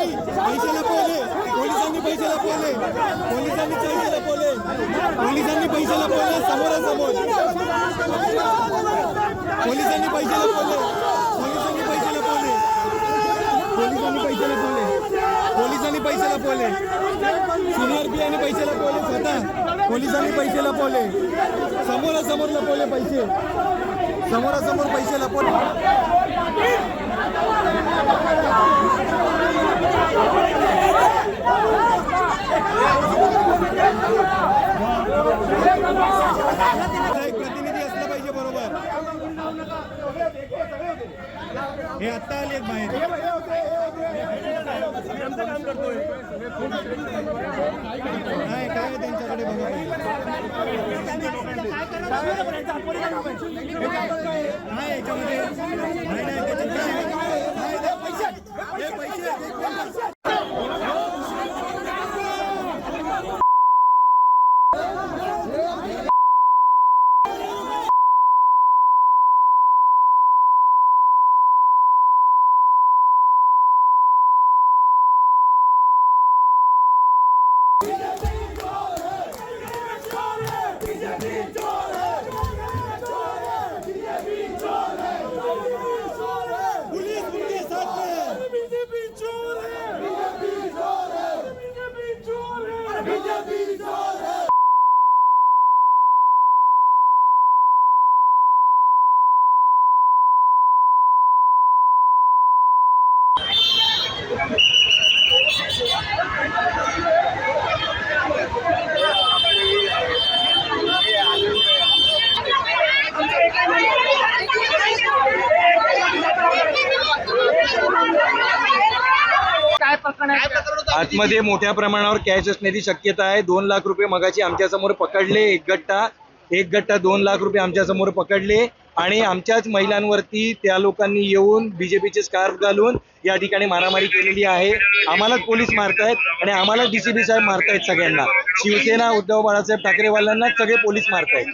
पोलिसांनी पैसे लपवले पोलिसांनी पैसे लपवले पोलिसांनी पैसे लपवले पोलिसांनी पैसे लपवले समोरासमोर. पोलिसांनी पैसे लपवले पोलिसांनी पैसे लपवले पोलिसांनी पैसे लपवले पोलिसांनी पैसे लपवले सिनियर पी आणि पैसे लपवले स्वतः. पोलिसांनी पैसे लपवले समोरासमोर लपवले पैसे. समोरासमोर पैसे लपवले आत्ता आले आहेत बाहेर. नाही काय त्यांच्याकडे बघा नाही याच्यामध्ये नाही नाही त्याच्यात काय पैसे पुलिस आतमध्ये मोठ्या प्रमाणावर कॅश असण्याची शक्यता आहे. दोन लाख रुपये मगाची आमच्यासमोर पकडले एक गट्टा. एक गट्टा दोन लाख रुपये आमच्यासमोर पकडले. आणि आमच्याच महिलांवरती त्या लोकांनी येऊन बीजेपीचे स्कार्फ घालून या ठिकाणी मारामारी केलेली आहे. आम्हालाच पोलीस मारतायत आणि आम्हालाच डीसीबी साहेब मारतायत सगळ्यांना. शिवसेना उद्धव बाळासाहेब ठाकरेवाल्यांना सगळे पोलीस मारतायत.